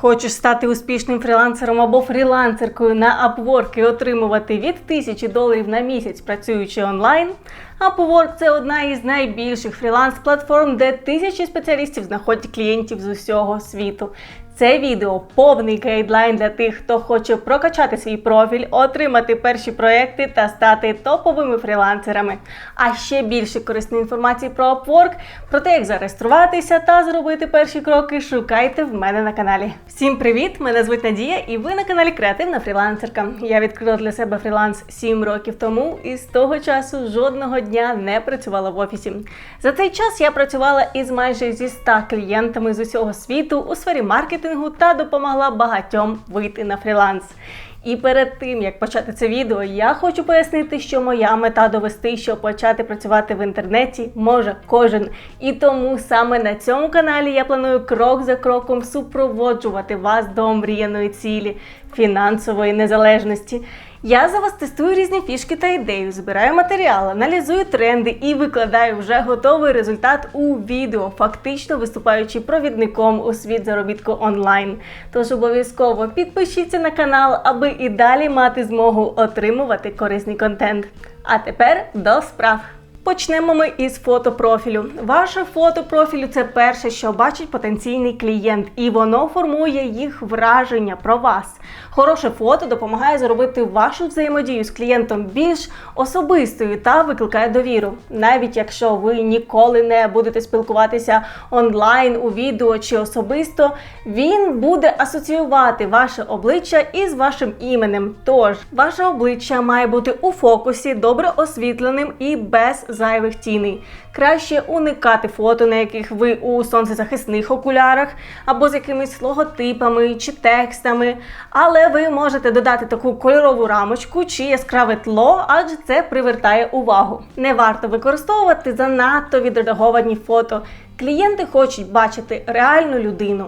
Хочеш стати успішним фрілансером або фрілансеркою на Upwork і отримувати від тисячі доларів на місяць працюючи онлайн? Upwork – це одна із найбільших фріланс-платформ, де тисячі спеціалістів знаходять клієнтів з усього світу. Це відео повний гайдлайн для тих, хто хоче прокачати свій профіль, отримати перші проекти та стати топовими фрілансерами. А ще більше корисної інформації про Upwork, про те, як зареєструватися та зробити перші кроки, шукайте в мене на каналі. Всім привіт! Мене звуть Надія, і ви на каналі Креативна фрілансерка. Я відкрила для себе фріланс 7 років тому, і з того часу жодного дня не працювала в офісі. За цей час я працювала із майже зі 100 клієнтами з усього світу у сфері маркетингу та допомогла багатьом вийти на фріланс. І перед тим як почати це відео, я хочу пояснити, що моя мета довести, що почати працювати в інтернеті може кожен. І тому саме на цьому каналі я планую крок за кроком супроводжувати вас до омріяної цілі фінансової незалежності. Я за вас тестую різні фішки та ідеї, збираю матеріал, аналізую тренди і викладаю вже готовий результат у відео, фактично виступаючи провідником у світ заробітку онлайн. Тож обов'язково підпишіться на канал, аби і далі мати змогу отримувати корисний контент. А тепер до справ. Почнемо ми із фотопрофілю. Ваше фото профілю це перше, що бачить потенційний клієнт, і воно формує їх враження про вас. Хороше фото допомагає зробити вашу взаємодію з клієнтом більш особистою та викликає довіру. Навіть якщо ви ніколи не будете спілкуватися онлайн у відео чи особисто, він буде асоціювати ваше обличчя із вашим іменем. Тож, ваше обличчя має бути у фокусі, добре освітленим і без зайвих тіней. Краще уникати фото, на яких ви у сонцезахисних окулярах, або з якимись логотипами чи текстами. Але ви можете додати таку кольорову рамочку чи яскраве тло, адже це привертає увагу. Не варто використовувати занадто відредаговані фото. Клієнти хочуть бачити реальну людину.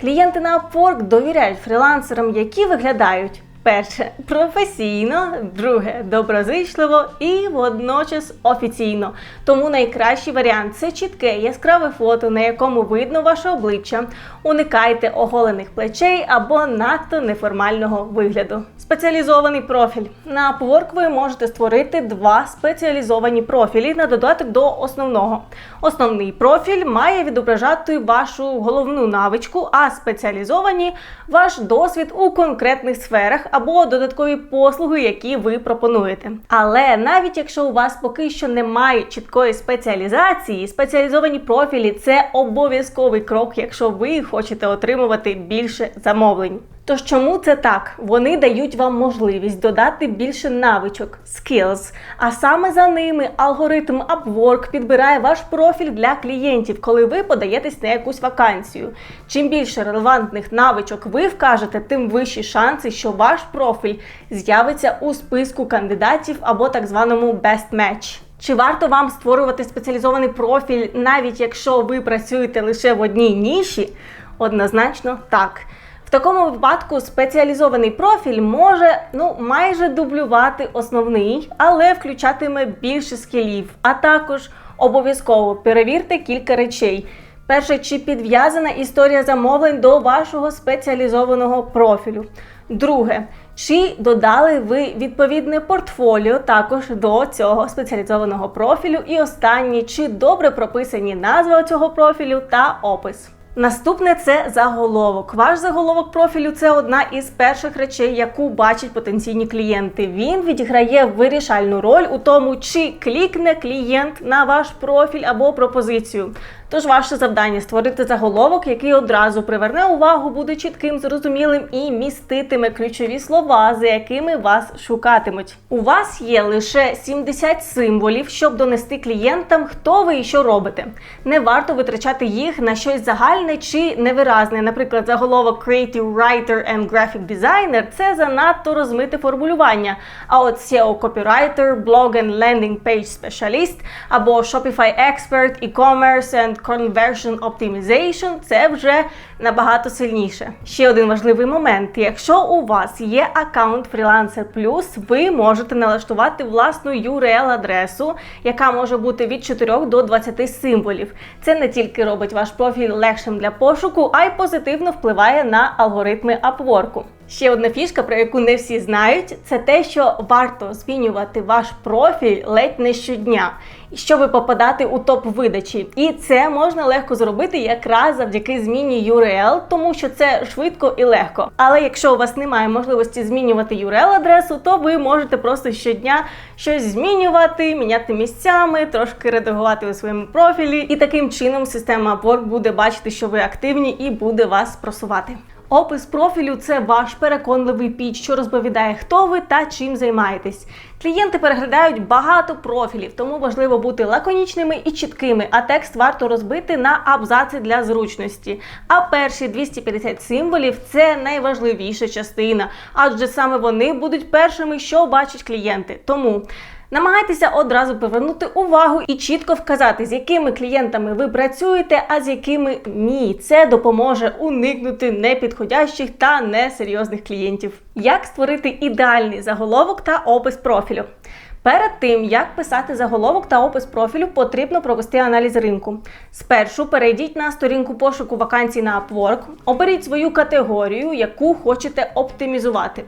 Клієнти на Upwork довіряють фрілансерам, які виглядають. Перше професійно, друге доброзичливо і водночас офіційно. Тому найкращий варіант це чітке яскраве фото, на якому видно ваше обличчя. Уникайте оголених плечей або надто неформального вигляду. Спеціалізований профіль на Upwork ви можете створити два спеціалізовані профілі на додаток до основного. Основний профіль має відображати вашу головну навичку, а спеціалізовані ваш досвід у конкретних сферах або додаткові послуги, які ви пропонуєте. Але навіть якщо у вас поки що немає чіткої спеціалізації, спеціалізовані профілі це обов'язковий крок, якщо ви хочете отримувати більше замовлень. Тож чому це так? Вони дають вам можливість додати більше навичок, skills, а саме за ними алгоритм Upwork підбирає ваш профіль для клієнтів, коли ви подаєтесь на якусь вакансію. Чим більше релевантних навичок ви вкажете, тим вищі шанси, що ваш профіль з'явиться у списку кандидатів або так званому best match. Чи варто вам створювати спеціалізований профіль, навіть якщо ви працюєте лише в одній ніші? Однозначно так. В такому випадку спеціалізований профіль може ну майже дублювати основний, але включатиме більше скілів. А також обов'язково перевірте кілька речей. Перше, чи підв'язана історія замовлень до вашого спеціалізованого профілю. Друге, чи додали ви відповідне портфоліо також до цього спеціалізованого профілю? І останнє, чи добре прописані назва цього профілю та опис. Наступне це заголовок. Ваш заголовок профілю це одна із перших речей, яку бачать потенційні клієнти. Він відіграє вирішальну роль у тому, чи клікне клієнт на ваш профіль або пропозицію. Тож ваше завдання створити заголовок, який одразу приверне увагу, буде чітким, зрозумілим і міститиме ключові слова, за якими вас шукатимуть. У вас є лише 70 символів, щоб донести клієнтам, хто ви і що робите. Не варто витрачати їх на щось загальне чи невиразне. Наприклад, заголовок Creative Writer and Graphic Designer – це занадто розмите формулювання. А от SEO Copywriter, Blog and Landing Page Specialist або Shopify Expert, E-commerce and Conversion Optimization це вже набагато сильніше. Ще один важливий момент: якщо у вас є аккаунт Freelancer Plus, ви можете налаштувати власну URL-адресу, яка може бути від 4 до 20 символів. Це не тільки робить ваш профіль легшим для пошуку, а й позитивно впливає на алгоритми Upwork. Ще одна фішка, про яку не всі знають, це те, що варто змінювати ваш профіль ледь не щодня, щоб попадати у топ видачі. І це можна легко зробити якраз завдяки зміні URL, тому що це швидко і легко. Але якщо у вас немає можливості змінювати URL-адресу, то ви можете просто щодня щось змінювати, міняти місцями, трошки редагувати у своєму профілі, і таким чином система Upwork буде бачити, що ви активні, і буде вас просувати. Опис профілю це ваш переконливий піч, що розповідає, хто ви та чим займаєтесь. Клієнти переглядають багато профілів, тому важливо бути лаконічними і чіткими, а текст варто розбити на абзаци для зручності. А перші 250 символів це найважливіша частина, адже саме вони будуть першими, що бачать клієнти. Тому. Намагайтеся одразу повернути увагу і чітко вказати, з якими клієнтами ви працюєте, а з якими ні. Це допоможе уникнути непідходящих та несерйозних клієнтів. Як створити ідеальний заголовок та опис профілю? Перед тим, як писати заголовок та опис профілю, потрібно провести аналіз ринку. Спершу перейдіть на сторінку пошуку вакансій на Upwork, оберіть свою категорію, яку хочете оптимізувати.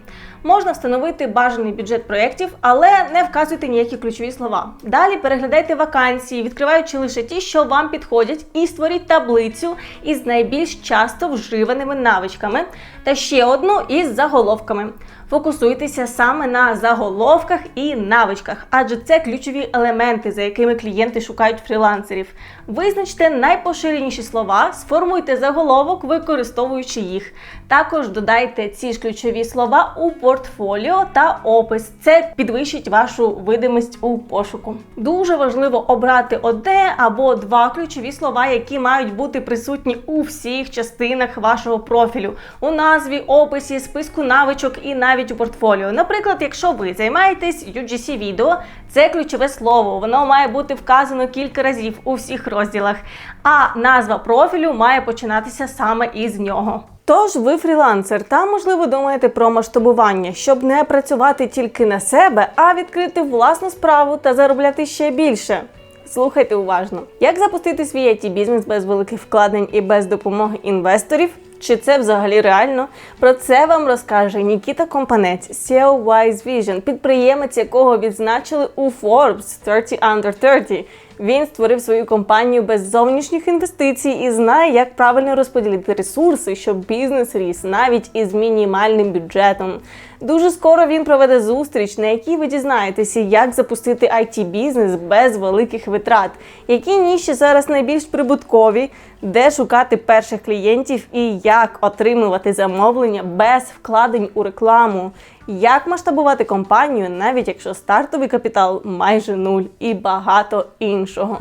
Можна встановити бажаний бюджет проєктів, але не вказуйте ніякі ключові слова. Далі переглядайте вакансії, відкриваючи лише ті, що вам підходять, і створіть таблицю із найбільш часто вживаними навичками та ще одну із заголовками. Фокусуйтеся саме на заголовках і навичках, адже це ключові елементи, за якими клієнти шукають фрілансерів. Визначте найпоширеніші слова, сформуйте заголовок, використовуючи їх. Також додайте ці ж ключові слова у портфоліо та опис. Це підвищить вашу видимість у пошуку. Дуже важливо обрати одне або два ключові слова, які мають бути присутні у всіх частинах вашого профілю, у назві, описі, списку навичок і навіть у портфоліо. Наприклад, якщо ви займаєтесь UGC відео, це ключове слово. Воно має бути вказано кілька разів у всіх розділах, а назва профілю має починатися саме із нього. Тож ви фрілансер та можливо думаєте про масштабування, щоб не працювати тільки на себе, а відкрити власну справу та заробляти ще більше. Слухайте уважно, як запустити свій it бізнес без великих вкладень і без допомоги інвесторів. Чи це взагалі реально? Про це вам розкаже Нікіта Компанець, CEO Wise Vision, підприємець, якого відзначили у Forbes 30 Under 30. Він створив свою компанію без зовнішніх інвестицій і знає, як правильно розподілити ресурси, щоб бізнес ріс навіть із мінімальним бюджетом. Дуже скоро він проведе зустріч, на якій ви дізнаєтеся, як запустити it бізнес без великих витрат, які ніші зараз найбільш прибуткові, де шукати перших клієнтів і як отримувати замовлення без вкладень у рекламу. Як масштабувати компанію, навіть якщо стартовий капітал майже нуль і багато іншого.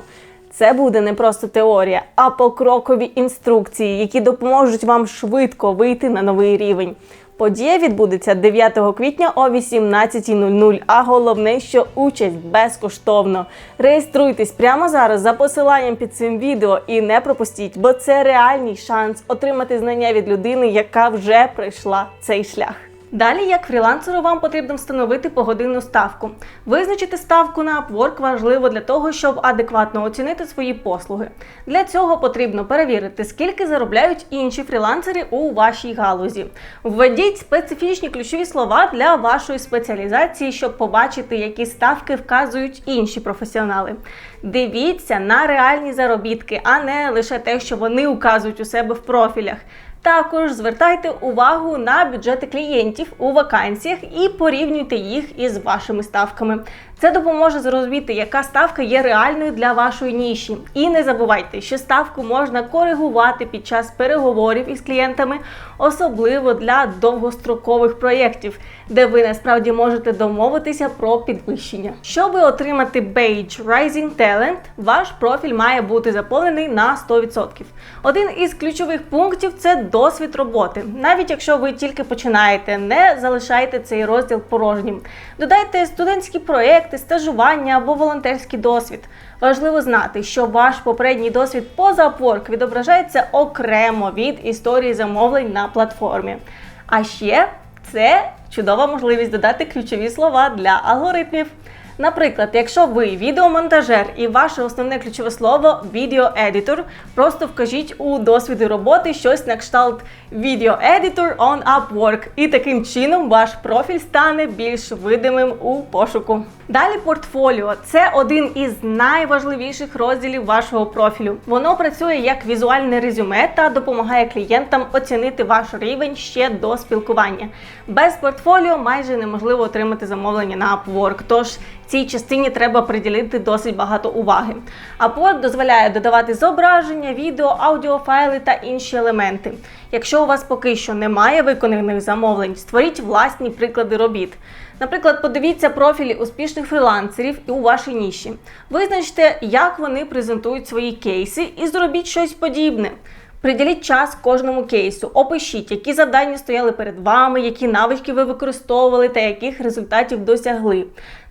Це буде не просто теорія, а покрокові інструкції, які допоможуть вам швидко вийти на новий рівень. Подія відбудеться 9 квітня о 18.00, а головне, що участь безкоштовно. Реєструйтесь прямо зараз за посиланням під цим відео і не пропустіть, бо це реальний шанс отримати знання від людини, яка вже пройшла цей шлях. Далі, як фрілансеру, вам потрібно встановити погодинну ставку. Визначити ставку на Upwork важливо для того, щоб адекватно оцінити свої послуги. Для цього потрібно перевірити, скільки заробляють інші фрілансери у вашій галузі. Введіть специфічні ключові слова для вашої спеціалізації, щоб побачити, які ставки вказують інші професіонали. Дивіться на реальні заробітки, а не лише те, що вони указують у себе в профілях. Також звертайте увагу на бюджети клієнтів у вакансіях і порівнюйте їх із вашими ставками. Це допоможе зрозуміти, яка ставка є реальною для вашої ніші. І не забувайте, що ставку можна коригувати під час переговорів із клієнтами, особливо для довгострокових проєктів, де ви насправді можете домовитися про підвищення. Щоб отримати бейдж Rising Talent, ваш профіль має бути заповнений на 100%. Один із ключових пунктів це досвід роботи. Навіть якщо ви тільки починаєте, не залишайте цей розділ порожнім. Додайте студентські проекти стажування або волонтерський досвід. Важливо знати, що ваш попередній досвід поза Upwork відображається окремо від історії замовлень на платформі. А ще це чудова можливість додати ключові слова для алгоритмів. Наприклад, якщо ви відеомонтажер і ваше основне ключове слово відеоедитор, просто вкажіть у досвіді роботи щось на кшталт відеоедитор on Upwork, і таким чином ваш профіль стане більш видимим у пошуку. Далі портфоліо це один із найважливіших розділів вашого профілю. Воно працює як візуальне резюме та допомагає клієнтам оцінити ваш рівень ще до спілкування. Без портфоліо майже неможливо отримати замовлення на Upwork, тож цій частині треба приділити досить багато уваги. Upwork дозволяє додавати зображення, відео, аудіофайли та інші елементи. Якщо у вас поки що немає виконаних замовлень, створіть власні приклади робіт. Наприклад, подивіться профілі успішних фрілансерів і у вашій ніші. Визначте, як вони презентують свої кейси, і зробіть щось подібне. Приділіть час кожному кейсу, опишіть, які завдання стояли перед вами, які навички ви використовували та яких результатів досягли.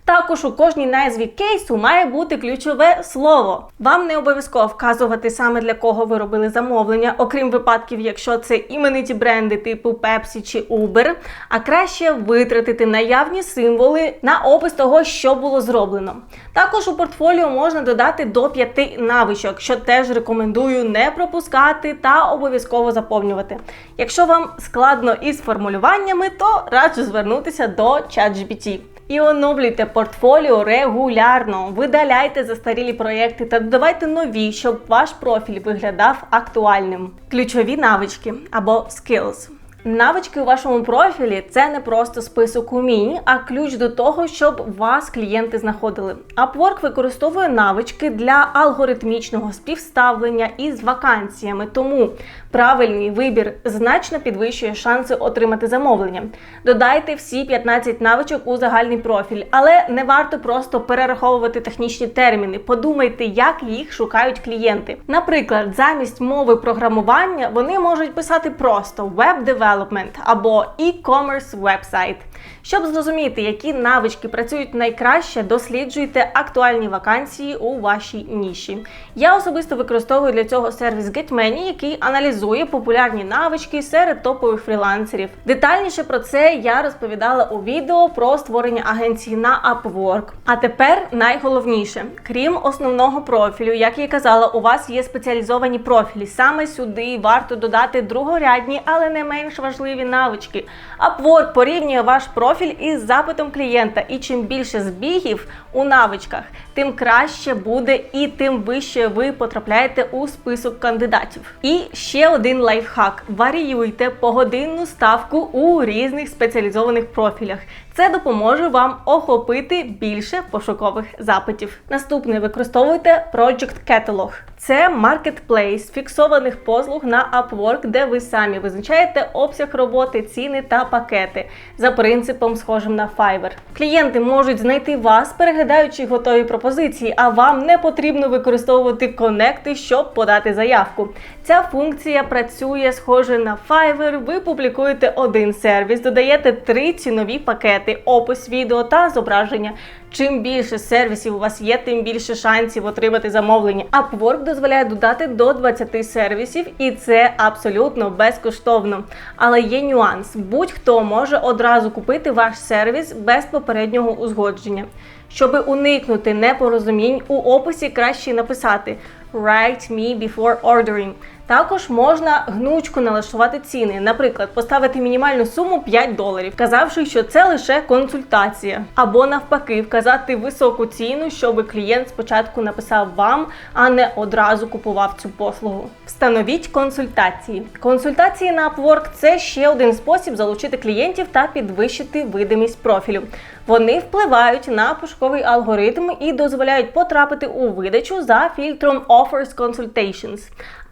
Також у кожній назві кейсу має бути ключове слово. Вам не обов'язково вказувати саме для кого ви робили замовлення, окрім випадків, якщо це імениті бренди типу Pepsi чи Uber, а краще витратити наявні символи на опис того, що було зроблено. Також у портфоліо можна додати до п'яти навичок, що теж рекомендую не пропускати та обов'язково заповнювати. Якщо вам складно із формулюваннями, то раджу звернутися до ChatGPT. І оновлюйте портфоліо регулярно, видаляйте застарілі проєкти та додавайте нові, щоб ваш профіль виглядав актуальним. Ключові навички або skills. Навички у вашому профілі це не просто список умінь, а ключ до того, щоб вас клієнти знаходили. Upwork використовує навички для алгоритмічного співставлення із вакансіями, тому правильний вибір значно підвищує шанси отримати замовлення. Додайте всі 15 навичок у загальний профіль, але не варто просто перераховувати технічні терміни. Подумайте, як їх шукають клієнти. Наприклад, замість мови програмування вони можуть писати просто веб-девелопмент, Development або e-commerce website. Щоб зрозуміти, які навички працюють найкраще, досліджуйте актуальні вакансії у вашій ніші. Я особисто використовую для цього сервіс GetMany, який аналізує популярні навички серед топових фрілансерів. Детальніше про це я розповідала у відео про створення агенції на Upwork. А тепер найголовніше, крім основного профілю, як я казала, у вас є спеціалізовані профілі. Саме сюди варто додати другорядні, але не менш важливі навички. Upwork порівнює ваш профіль із запитом клієнта, і чим більше збігів у навичках, тим краще буде і тим вище ви потрапляєте у список кандидатів. І ще один лайфхак: варіюйте погодинну ставку у різних спеціалізованих профілях. Це допоможе вам охопити більше пошукових запитів. Наступне використовуйте Project Catalog. Це маркетплейс фіксованих послуг на Upwork, де ви самі визначаєте обсяг роботи, ціни та пакети за принципом, схожим на Fiverr. Клієнти можуть знайти вас, переглядаючи готові пропозиції, а вам не потрібно використовувати конекти, щоб подати заявку. Ця функція працює схоже на Fiverr. Ви публікуєте один сервіс, додаєте три цінові пакети, опис відео та зображення. Чим більше сервісів у вас є, тим більше шансів отримати замовлення. Upwork дозволяє додати до 20 сервісів, і це абсолютно безкоштовно. Але є нюанс: будь-хто може одразу купити ваш сервіс без попереднього узгодження. Щоб уникнути непорозумінь, у описі краще написати Write me before ordering. Також можна гнучко налаштувати ціни, наприклад, поставити мінімальну суму 5 доларів, вказавши, що це лише консультація, або навпаки, вказати високу ціну, щоб клієнт спочатку написав вам, а не одразу купував цю послугу. Встановіть консультації. Консультації на Upwork – це ще один спосіб залучити клієнтів та підвищити видимість профілю. Вони впливають на пошуковий алгоритм і дозволяють потрапити у видачу за фільтром Offers Consultations.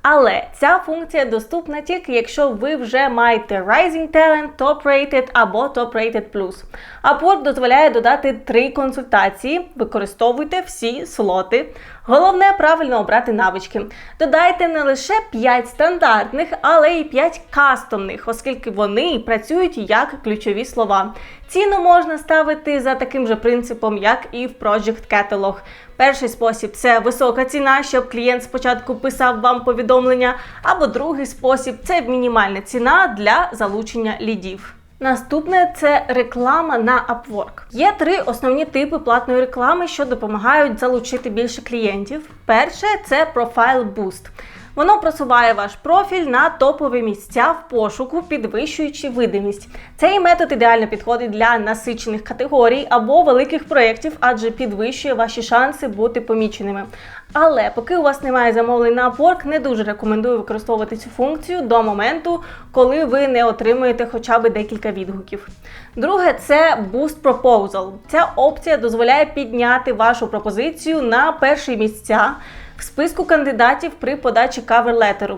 Але ця функція доступна тільки якщо ви вже маєте Rising Talent, Top Rated або Top Rated Plus. Upwork дозволяє додати три консультації. Використовуйте всі слоти. Головне правильно обрати навички. Додайте не лише 5 стандартних, але й 5 кастомних, оскільки вони працюють як ключові слова. Ціну можна ставити за таким же принципом, як і в Project Catalog. Перший спосіб це висока ціна, щоб клієнт спочатку писав вам повідомлення, або другий спосіб це мінімальна ціна для залучення лідів. Наступне це реклама на Upwork. Є три основні типи платної реклами, що допомагають залучити більше клієнтів. Перше це Profile Boost. Воно просуває ваш профіль на топові місця в пошуку, підвищуючи видимість. Цей метод ідеально підходить для насичених категорій або великих проєктів, адже підвищує ваші шанси бути поміченими. Але поки у вас немає замовлень на Upwork, не дуже рекомендую використовувати цю функцію до моменту, коли ви не отримуєте хоча б декілька відгуків. Друге, це Boost Proposal. Ця опція дозволяє підняти вашу пропозицію на перші місця в списку кандидатів при подачі кавер-летеру.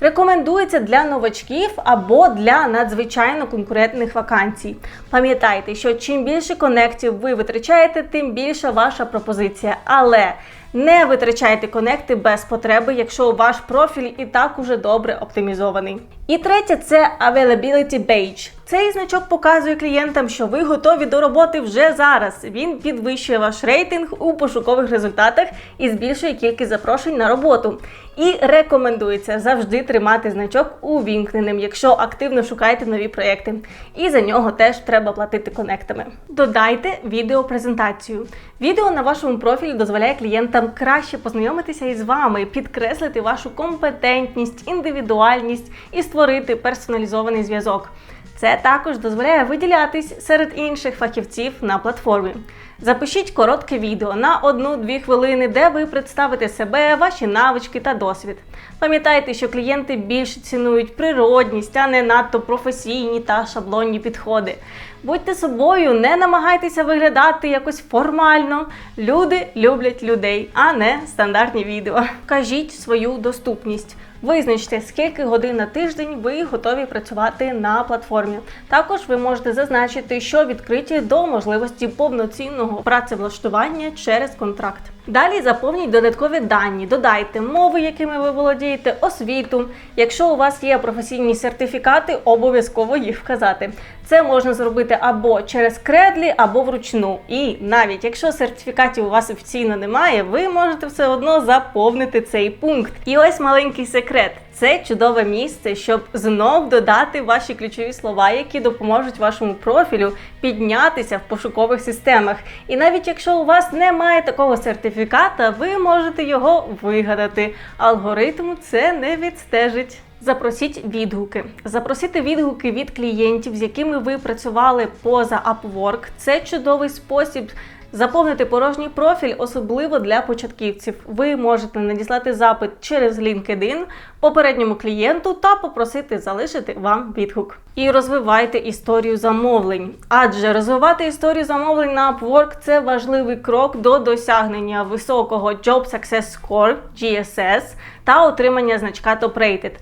Рекомендується для новачків або для надзвичайно конкурентних вакансій. Пам'ятайте, що чим більше конектів ви витрачаєте, тим більша ваша пропозиція. Але не витрачайте конекти без потреби, якщо ваш профіль і так уже добре оптимізований. І третє це Availability Badge. Цей значок показує клієнтам, що ви готові до роботи вже зараз. Він підвищує ваш рейтинг у пошукових результатах і збільшує кількість запрошень на роботу. І рекомендується завжди тримати значок увімкненим, якщо активно шукаєте нові проекти. І за нього теж треба платити конектами. Додайте відеопрезентацію. Відео на вашому профілі дозволяє клієнтам краще познайомитися із вами, підкреслити вашу компетентність, індивідуальність і створити персоналізований зв'язок. Це також дозволяє виділятись серед інших фахівців на платформі. Запишіть коротке відео на 1-2 хвилини, де ви представите себе, ваші навички та досвід. Пам'ятайте, що клієнти більше цінують природність, а не надто професійні та шаблонні підходи. Будьте собою, не намагайтеся виглядати якось формально. Люди люблять людей, а не стандартні відео. Кажіть свою доступність. Визначте, скільки годин на тиждень ви готові працювати на платформі. Також ви можете зазначити, що відкриті до можливості повноцінного працевлаштування через контракт. Далі заповніть додаткові дані, додайте мови, якими ви володієте, освіту. Якщо у вас є професійні сертифікати, обов'язково їх вказати. Це можна зробити або через кредлі, або вручну. І навіть якщо сертифікатів у вас офіційно немає, ви можете все одно заповнити цей пункт. І ось маленький секрет. Це чудове місце, щоб знов додати ваші ключові слова, які допоможуть вашому профілю піднятися в пошукових системах. І навіть якщо у вас немає такого сертифіката, ви можете його вигадати. Алгоритм це не відстежить. Запросіть відгуки. Запросити відгуки від клієнтів, з якими ви працювали поза Upwork. Це чудовий спосіб Заповнити порожній профіль, особливо для початківців. Ви можете надіслати запит через LinkedIn попередньому клієнту та попросити залишити вам відгук. І розвивайте історію замовлень. Адже розвивати історію замовлень на Upwork – це важливий крок до досягнення високого Job Success Score GSS та отримання значка Top Rated.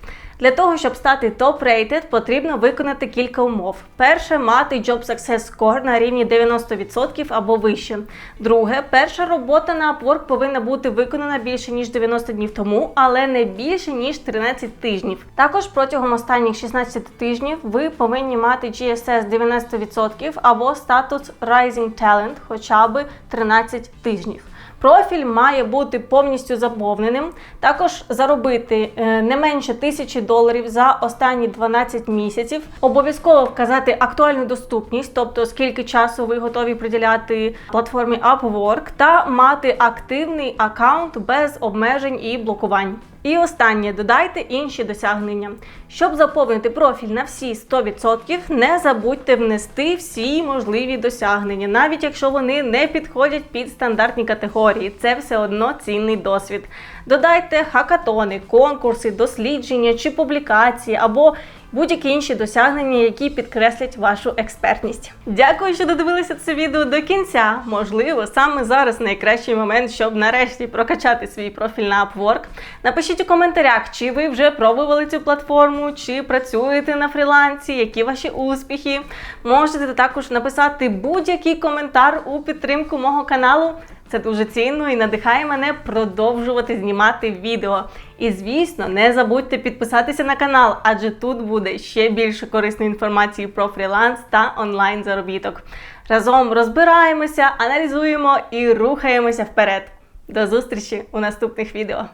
Для того, щоб стати топ-рейтед, потрібно виконати кілька умов. Перше мати Job Success Score на рівні 90% або вище. Друге, перша робота на Upwork повинна бути виконана більше ніж 90 днів тому, але не більше ніж 13 тижнів. Також протягом останніх 16 тижнів ви повинні мати GSS 90% або статус Rising Talent хоча б 13 тижнів. Профіль має бути повністю заповненим. Також заробити е, не менше тисячі доларів за останні 12 місяців. Обов'язково вказати актуальну доступність, тобто скільки часу ви готові приділяти платформі Upwork, та мати активний аккаунт без обмежень і блокувань. І останнє додайте інші досягнення. Щоб заповнити профіль на всі 100%, не забудьте внести всі можливі досягнення, навіть якщо вони не підходять під стандартні категорії. Це все одно цінний досвід. Додайте хакатони, конкурси, дослідження чи публікації або будь-які інші досягнення, які підкреслять вашу експертність. Дякую, що додивилися це відео до кінця. Можливо, саме зараз найкращий момент, щоб нарешті прокачати свій профіль на Upwork. Напишіть у коментарях, чи ви вже пробували цю платформу, чи працюєте на фрілансі, які ваші успіхи. Можете також написати будь-який коментар у підтримку мого каналу. Це дуже цінно і надихає мене продовжувати знімати відео. І звісно, не забудьте підписатися на канал, адже тут буде ще більше корисної інформації про фріланс та онлайн заробіток. Разом розбираємося, аналізуємо і рухаємося вперед. До зустрічі у наступних відео.